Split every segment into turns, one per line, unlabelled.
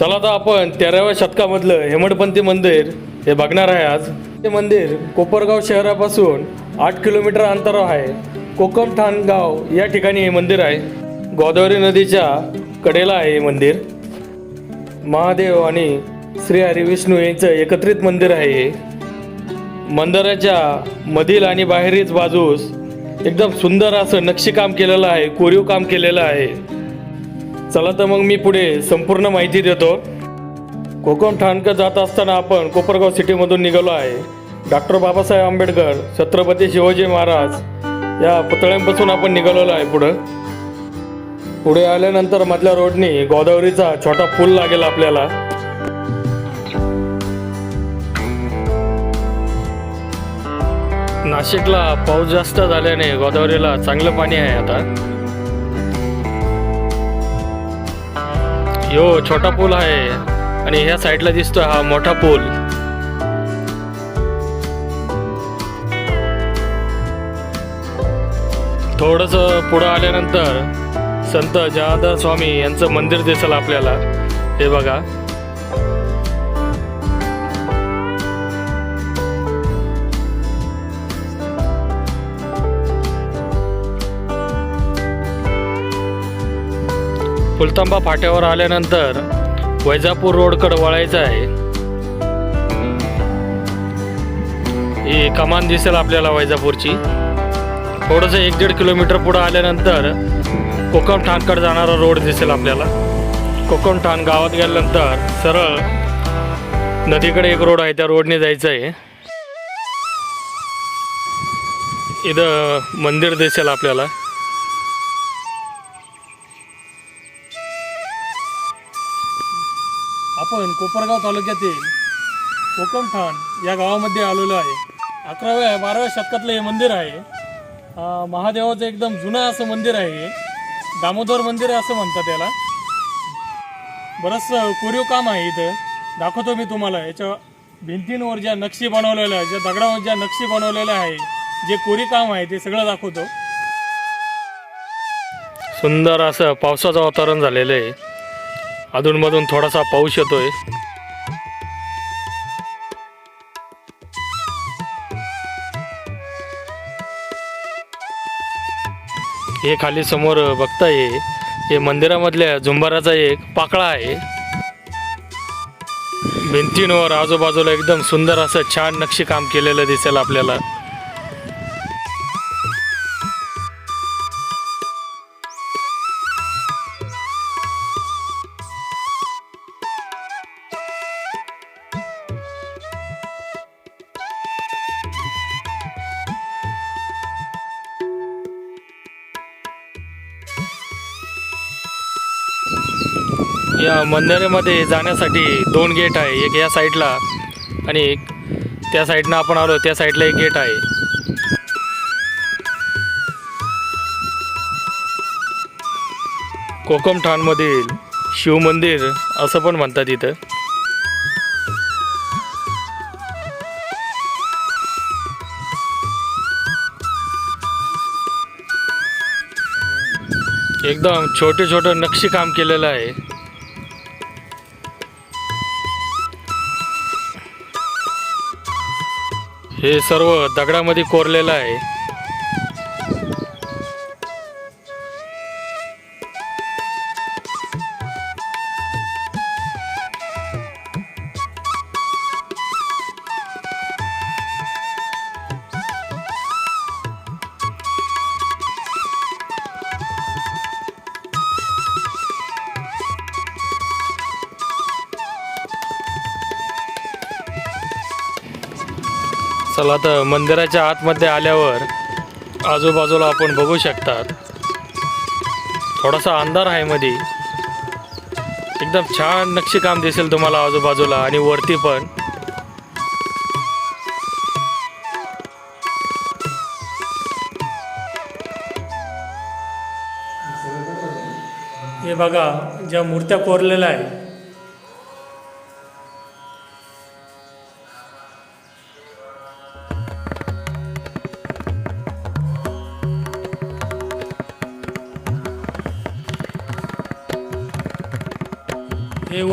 चला आता आपण तेराव्या शतकामधलं हेमडपंथी मंदिर हे बघणार आहे आज. हे मंदिर कोपरगाव शहरापासून आठ किलोमीटर अंतरावर आहे. कोकमठाण गाव या ठिकाणी हे मंदिर आहे. गोदावरी नदीच्या कडेला आहे हे मंदिर. महादेव आणि श्री हरिविष्णू यांचं एकत्रित मंदिर आहे हे. मंदिराच्या मधील आणि बाहेरीच बाजूस एकदम सुंदर असं नक्षीकाम केलेलं आहे कोरीव काम केलेलं आहे. चला तर मग मी पुढे संपूर्ण माहिती देतो. कोकण ठाणकं जात असताना आपण कोपरगाव सिटीमधून निघालो आहे. डॉक्टर बाबासाहेब आंबेडकर छत्रपती शिवाजी महाराज या पुतळ्यांपासून आपण निघालेलो आहे पुढं. पुढे आल्यानंतर मधल्या रोडनी गोदावरीचा छोटा पूल लागेल आपल्याला. नाशिकला पाऊस जास्त झाल्याने गोदावरीला चांगलं पाणी आहे आता. यो छोटा पूल आहे आणि ह्या साईडला दिसतोय हा मोठा पूल. थोडस पुढं आल्यानंतर संत जहादा स्वामी यांचं मंदिर दिसेल आपल्याला. हे बघा. फुलतांबा फाट्यावर आल्यानंतर वैजापूर रोडकडे वळायचं आहे. ही कमान दिसेल आपल्याला वैजापूरची. थोडंसं एक दीड किलोमीटर पुढं आल्यानंतर कोकम ठाणकडे जाणारा रोड दिसेल आपल्याला. कोकम ठाण गावात गेल्यानंतर सरळ नदीकडे एक रोड आहे त्या रोडने जायचं आहे. इथं मंदिर दिसेल आपल्याला. आपण कोपरगाव तालुक्यातील कोकमठाण या गावामध्ये आलेलो आहे. अकराव्या बाराव्या शतकातलं हे मंदिर आहे. महादेवाचं एकदम जुनं असं मंदिर आहे हे. दामोदर मंदिर आहे असं म्हणतात त्याला बरंच कोरीव काम आहे इथं. दाखवतो मी तुम्हाला. याच्या भिंतींवर ज्या नक्षी बनवलेल्या आहे ज्या दगडावर ज्या नक्षी बनवलेल्या आहे जे कोरी काम आहे ते सगळं दाखवतो. सुंदर असं पावसाचं वातावरण झालेलं आहे. अधूनमधून थोडासा पाऊस येतोय. हे खाली समोर बघताय हे मंदिरामधल्या झुंबाराचा एक पाकळा आहे. भिंतींवर आजूबाजूला एकदम सुंदर असं छान नक्षीकाम केलेलं दिसेल आपल्याला. या मंदिरामध्ये जाण्यासाठी दोन गेट आहे. एक या साईडला आणि एक त्या साईडनं आपण आलो त्या साईडला एक गेट आहे. कोकमठाणमधील शिवमंदिर असं पण म्हणतात इथं. एकदम छोटे नक्षी नक्षीकाम केलेलं आहे. हे सर्व दगडामध्ये कोरलेलं आहे. आता मंदिराच्या आतमध्ये आल्यावर आजूबाजूला आपण बघू शकतात. थोडासा अंधार आहे मध्ये एकदम छान नक्षीकाम दिसेल तुम्हाला आजूबाजूला आणि वरती पण. हे बघा ज्या मूर्त्या कोरलेल्या आहे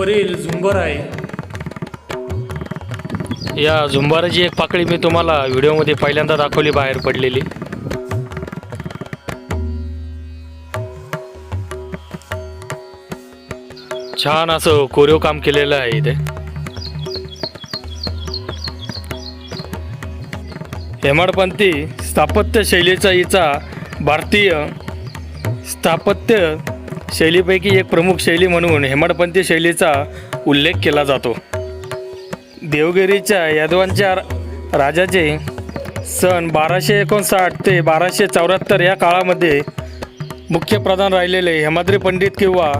वरील झुंबर आहे. या झुंबाराची एक पाकळी मी तुम्हाला व्हिडिओमध्ये पहिल्यांदा दाखवली बाहेर पडलेली. छान असं कोरीव काम केलेलं आहे इथे. हेमाडपंथी स्थापत्य शैलीचा हिचा भारतीय स्थापत्य शैलीपैकी एक प्रमुख शैली म्हणून हेमाडपंथी शैलीचा उल्लेख केला जातो. देवगिरीच्या यादवांच्या राजाचे सन बाराशे एकोणसाठ ते बाराशे चौऱ्याहत्तर या काळामध्ये मुख्य प्रधान राहिलेले हेमाद्री पंडित किंवा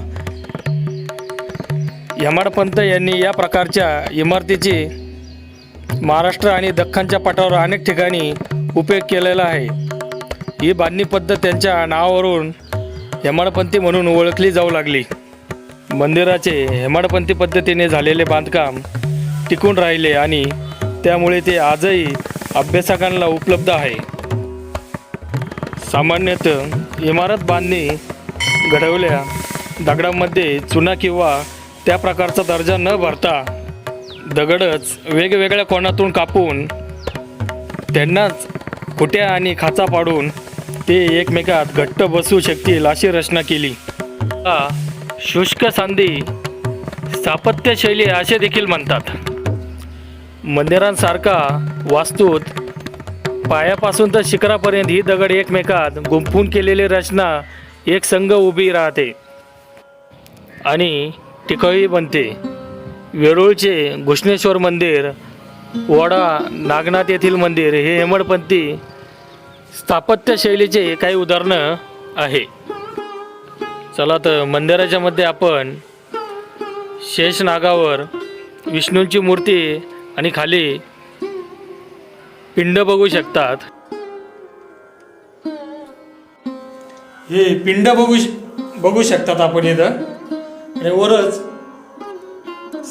यमाडपंत यांनी या प्रकारच्या इमारतीची महाराष्ट्र आणि दख्खनच्या पठारावर अनेक ठिकाणी उपयोग केलेला आहे. ही बांधणी पद्धत त्यांच्या नावावरून हेमाडपंथी म्हणून ओळखली जाऊ लागली. मंदिराचे हेमाडपंथी पद्धतीने झालेले बांधकाम टिकून राहिले आणि त्यामुळे ते आजही अभ्यासकांना उपलब्ध आहे. सामान्यतः इमारत बांधणी घडवल्या दगडामध्ये चुना किंवा त्या प्रकारचा दर्जा न भरता दगडच वेगवेगळ्या कोणातून कापून त्यांनाच खुट्या आणि खाचा पाडून ते एकमेकात घट्ट बसू शकतील अशी रचना केली. शुष्क सांधी स्थापत्यशैली असे देखील म्हणतात. मंदिरांसारखा वास्तूत पायापासून तर शिखरापर्यंत ही दगड एकमेकात गुंफून केलेली रचना एक संघ उभी राहते. आणि टिकळी बनते. वेरूळचे घुष्णेश्वर मंदिर वडा नागनाथ येथील मंदिर हे हेमडपंथी स्थापत्य शैलीचे काही उदाहरणं आहे. चला तर मंदिराच्या मध्ये आपण शेष नागावर विष्णूंची मूर्ती आणि खाली पिंड बघू शकतात. हे पिंड बघू बघू शकतात आपण इथं. आणि वरच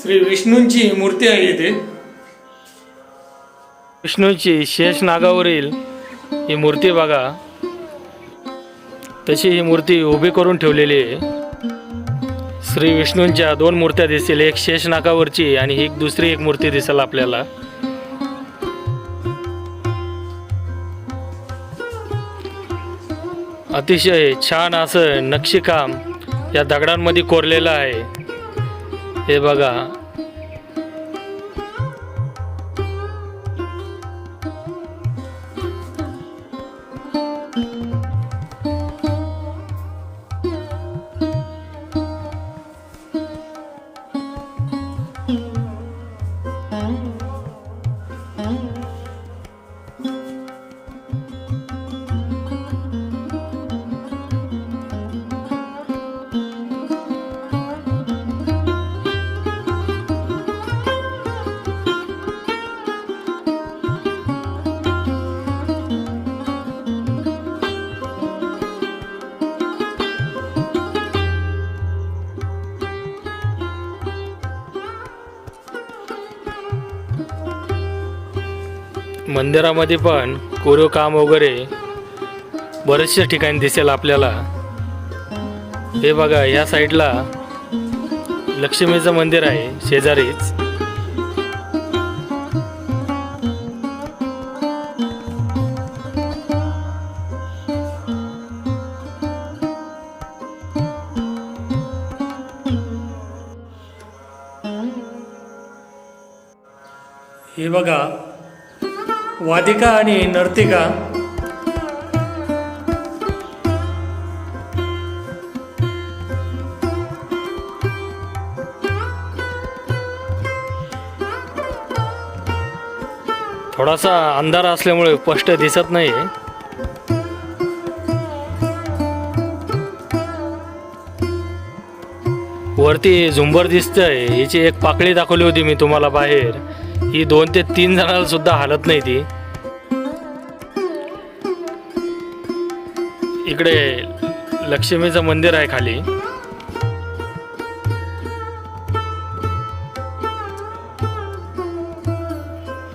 श्री विष्णूंची मूर्ती आहे इथे. विष्णूंची शेष नागावरील ही मूर्ती बघा. तशी ही मूर्ती उभी करून ठेवलेली आहे. श्री विष्णूंच्या दोन मूर्त्या दिसतील एक शेष नाकावरची आणि एक दुसरी एक मूर्ती दिसेल आपल्याला. अतिशय छान असं नक्षीकाम या दगडांमध्ये कोरलेलं आहे. हे बघा. 嗯。मंदिरामध्ये पण कोरीव काम वगैरे बरेचशा ठिकाणी दिसेल आपल्याला. हे बघा या साईडला लक्ष्मीचं मंदिर आहे शेजारीच. हे बघा वादिका आणि नर्तिका. थोडासा अंधार असल्यामुळे स्पष्ट दिसत नाही वरती झुंबर दिसतंय. हिची एक पाकळी दाखवली होती मी तुम्हाला बाहेर. ही दोन ते तीन जणांना सुद्धा हालत नाही ती. इकडे लक्ष्मीचं मंदिर आहे खाली.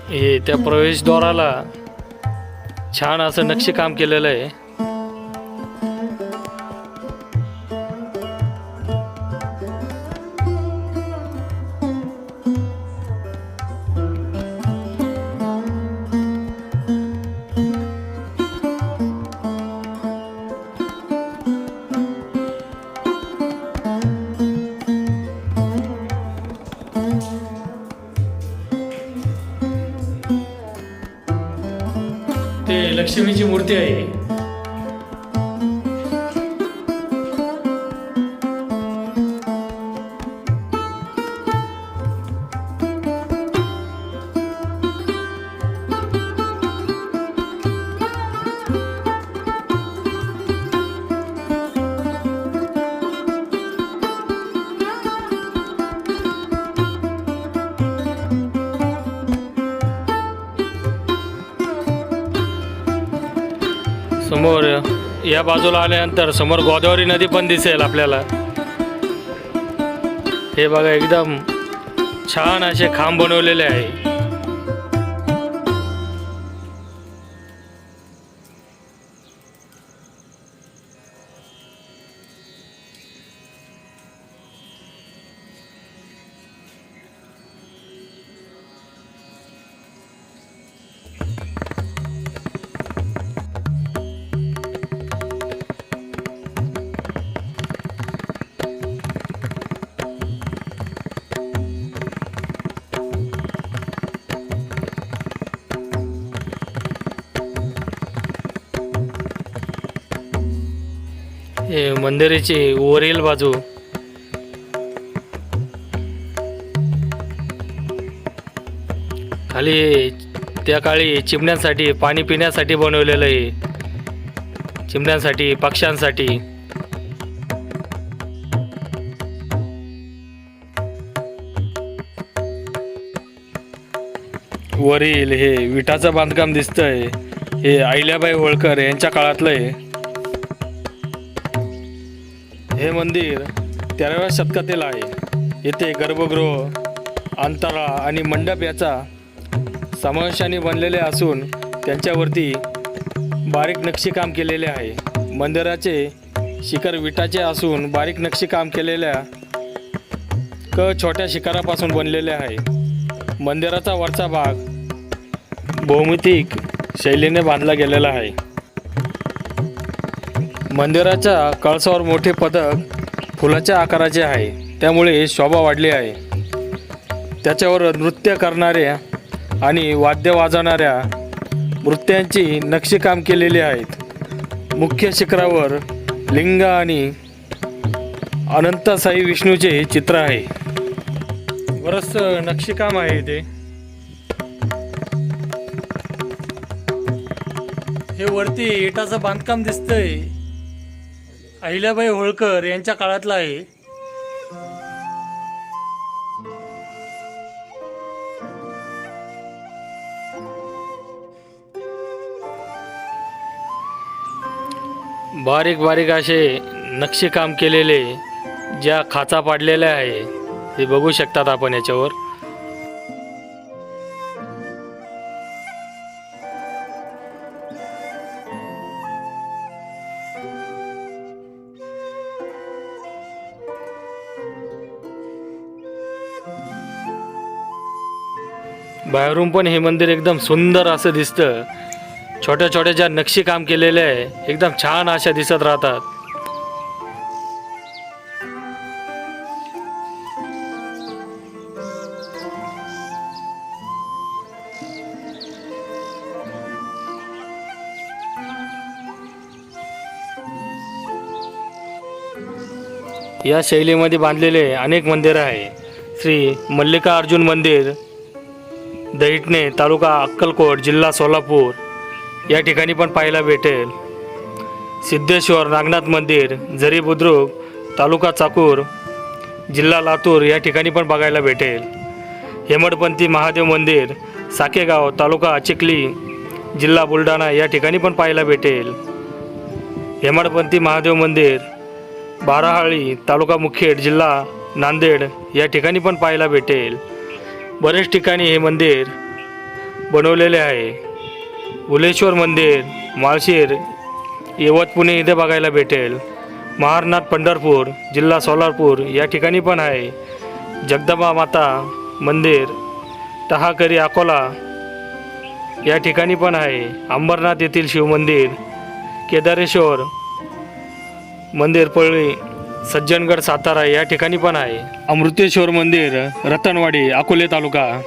हे त्या प्रवेशद्वाराला छान असं नक्षीकाम केलेलं आहे. ते लक्ष्मीची मूर्ती आहे. या बाजूला आल्यानंतर समोर गोदावरी नदी पण दिसेल आपल्याला. हे बघा एकदम छान असे खांब बनवलेले आहे. अंधेरीची वरील बाजू. खाली त्या काळी चिमण्यांसाठी पाणी पिण्यासाठी बनवलेलं आहे. चिमण्यांसाठी पक्ष्यांसाठी. वरील हे विटाचं बांधकाम दिसतंय. हे अहिल्याबाई होळकर यांच्या काळातलं आहे. हे मंदिर तेराव्या शतकातील आहे. येथे गर्भगृह अंतरा आणि मंडप याचा समावेशाने बनलेले असून त्यांच्यावरती बारीक नक्षीकाम केलेले आहे. मंदिराचे शिखर विटाचे असून बारीक नक्षीकाम केलेल्या क छोट्या शिखरापासून बनलेले आहे. मंदिराचा वरचा भाग भौमितिक शैलीने बांधला गेलेला आहे. मंदिराच्या कळसावर मोठे पदक फुलाच्या आकाराचे आहे. त्यामुळे शोभा वाढली आहे. त्याच्यावर नृत्य करणाऱ्या आणि वाद्य वाजवणाऱ्या नृत्यांची नक्षीकाम केलेली आहेत. मुख्य शिखरावर लिंग आणि अनंतसाई विष्णूचे चित्र आहे. बरंच नक्षीकाम आहे इथे. हे वरती इटाचं बांधकाम दिसतंय. अहिल्याबाई होळकर यांच्या काळातलं आहे बारीक बारीक असे नक्षीकाम केलेले ज्या खाचा पाडलेल्या आहे ते बघू शकतात आपण याच्यावर. बाहेरून पण हे मंदिर एकदम सुंदर असं दिसतं. छोट्या छोट्या ज्या नक्षी काम केलेले आहे एकदम छान अशा दिसत राहतात. या शैलीमध्ये बांधलेले अनेक मंदिरं आहे. श्री मल्लिकार्जुन मंदिर दहिटणे तालुका अक्कलकोट जिल्हा सोलापूर. या ठिकाणी पण पाहायला भेटेल. सिद्धेश्वर नागनाथ मंदिर झरी बुद्रुक तालुका चाकूर जिल्हा लातूर या ठिकाणी पण बघायला भेटेल. हेमडपंथी महादेव मंदिर साकेगाव तालुका चिखली जिल्हा बुलढाणा या ठिकाणी पण पाहायला भेटेल. हेमडपंथी महादेव मंदिर बाराहाळी तालुका मुखेड जिल्हा नांदेड या ठिकाणी पण पाहायला भेटेल. बरेच ठिकाणी हे मंदिर बनवलेले आहे. भुलेश्वर मंदिर माळशीर यवत पुणे इथे बघायला भेटेल. महारनाथ पंढरपूर जिल्हा सोलापूर या ठिकाणी पण आहे. जगदंबा माता मंदिर टहाकरी अकोला या ठिकाणी पण आहे. अंबरनाथ येथील शिवमंदिर केदारेश्वर मंदिर पळळी सज्जनगड सातारा या ठिकाणी पण आहे. अमृतेश्वर मंदिर रतनवाडी अकोले तालुका.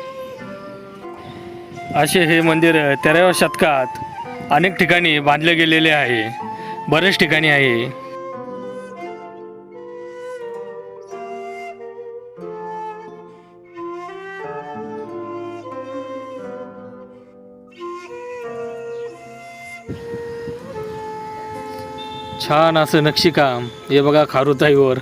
असे हे मंदिर तेराव्या शतकात अनेक ठिकाणी बांधले गेलेले आहे. बरेच ठिकाणी आहे. छान असं नक्षीकाम. हे बघा खारुताईवर.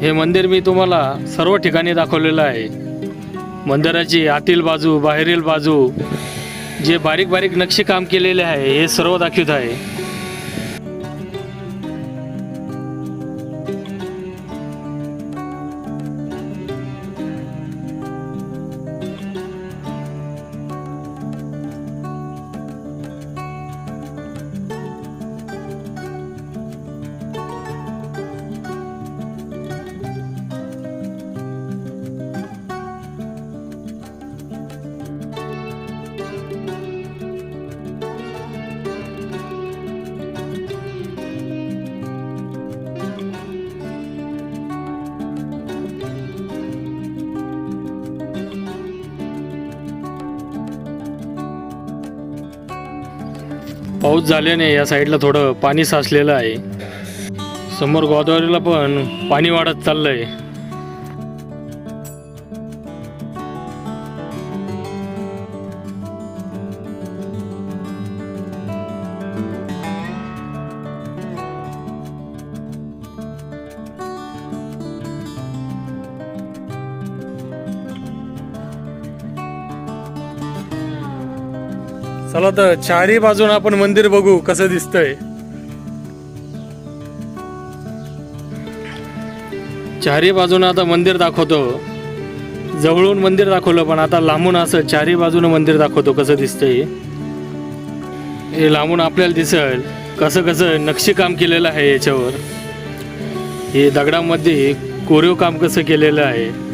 हे मंदिर मी तुम्हाला सर्व ठिकाणी दाखवलेलं आहे. मंदिराची आतील बाजू बाहेरील बाजू जे बारीक बारीक नक्षीकाम केलेले आहे हे सर्व दाखवत आहे. पाऊस झाल्याने या साईडला थोडं पाणी साचलेलं आहे. समोर गोदावरीला पण पाणी वाढत चाललंय. चला तर चारही बाजून आपण मंदिर बघू कसं दिसतंय. चारही बाजून आता मंदिर दाखवतो. जवळून मंदिर दाखवलं पण आता लांबून असं चारही बाजून मंदिर दाखवतो कसं दिसतंय. हे लांबून आपल्याला दिसेल कसं कसं नक्षीकाम केलेलं आहे याच्यावर. हे दगडामध्ये कोरीव काम कसं केलेलं आहे.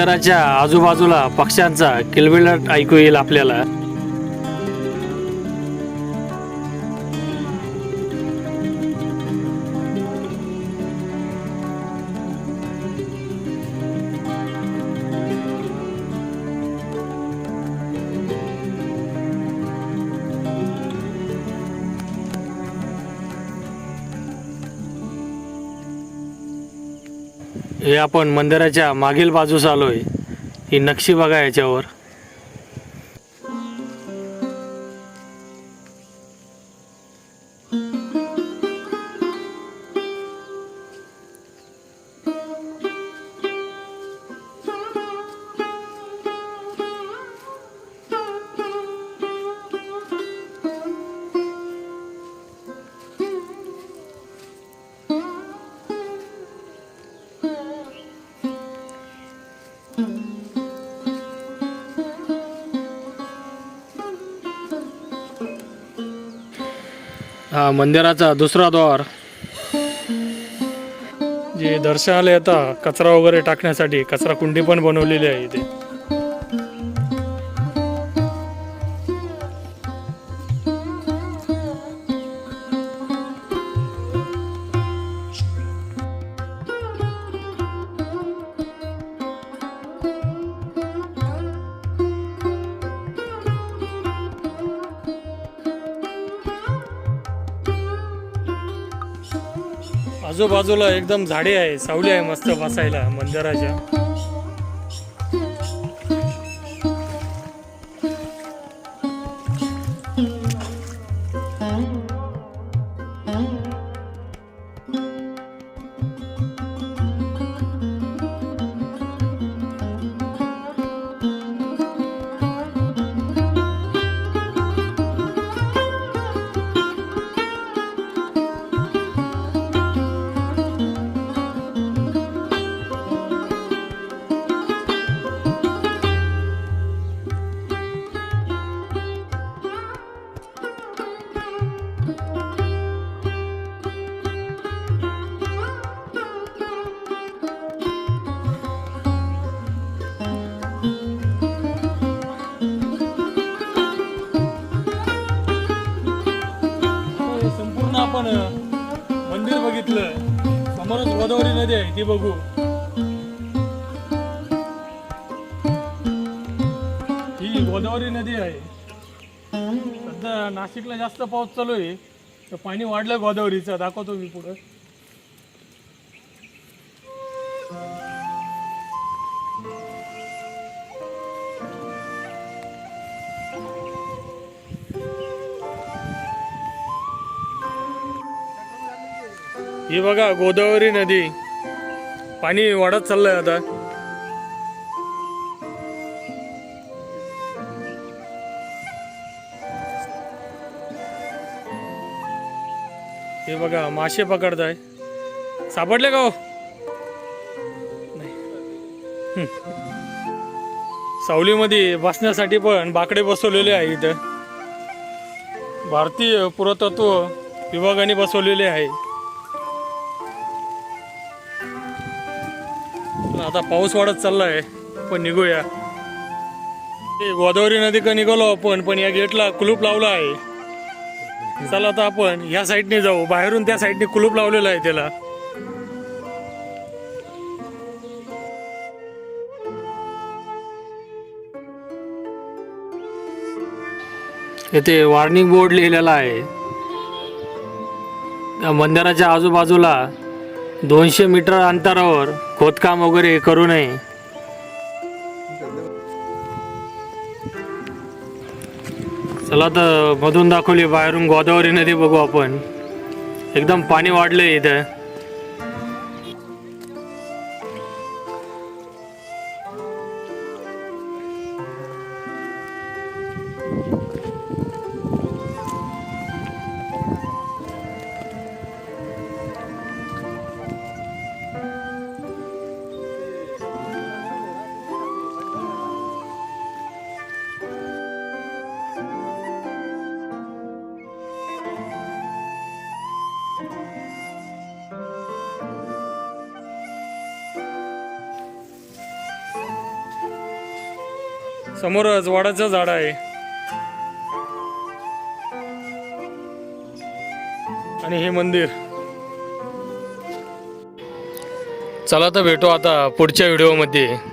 मंदिराच्या आजूबाजूला पक्ष्यांचा किलबिलाट ऐकू येईल आपल्याला. हे आपण मंदिराच्या मागील बाजूस आलोय. ही नक्षी बघा याच्यावर. हा मंदिराचा दुसरा द्वार. जे दर्शनाला येतात कचरा वगैरे टाकण्यासाठी कचरा कुंडी पण बनवलेली आहे इथे. आजूबाजूला एकदम झाडे आहे सावली आहे मस्त बसायला मंदिराच्या. गोदावरी आहे ती बघू. ही गोदावरी नदी आहे. सध्या नाशिकला जास्त पाऊस चालू आहे. तर पाणी वाढलं गोदावरीचं. दाखवतो मी पुढं. ही बघा गोदावरी नदी. पाणी वाढत चाललंय आता. हे बघा मासे पकडताय. सापडले का हो? नाही. सावलीमध्ये बसण्यासाठी पण बाकडे बसवलेले आहे इथं. भारतीय पुरातत्व विभागाने बसवलेले आहे. आता पाऊस वाढत चाललाय आपण निघूया. ते गोदावरी नदी का निघालो आपण पण या गेटला कुलूप लावला आहे. चला आता आपण या साईडने जाऊ. बाहेरून त्या साईडने कुलूप लावलेलं आहे त्याला. येथे वॉर्निंग बोर्ड लिहिलेला आहे. या मंदिराच्या आजूबाजूला दोनशे मीटर अंतरावर खोदकाम वगैरे करू नये. चला तर मधून दाखवली बाहेरून गोदावरी नदी बघू आपण. एकदम पाणी वाढलंय इथं. समोरच अजवाडाचं झाड आहे. आणि हे मंदिर. चला तर भेटू आता पुढच्या व्हिडिओमध्ये.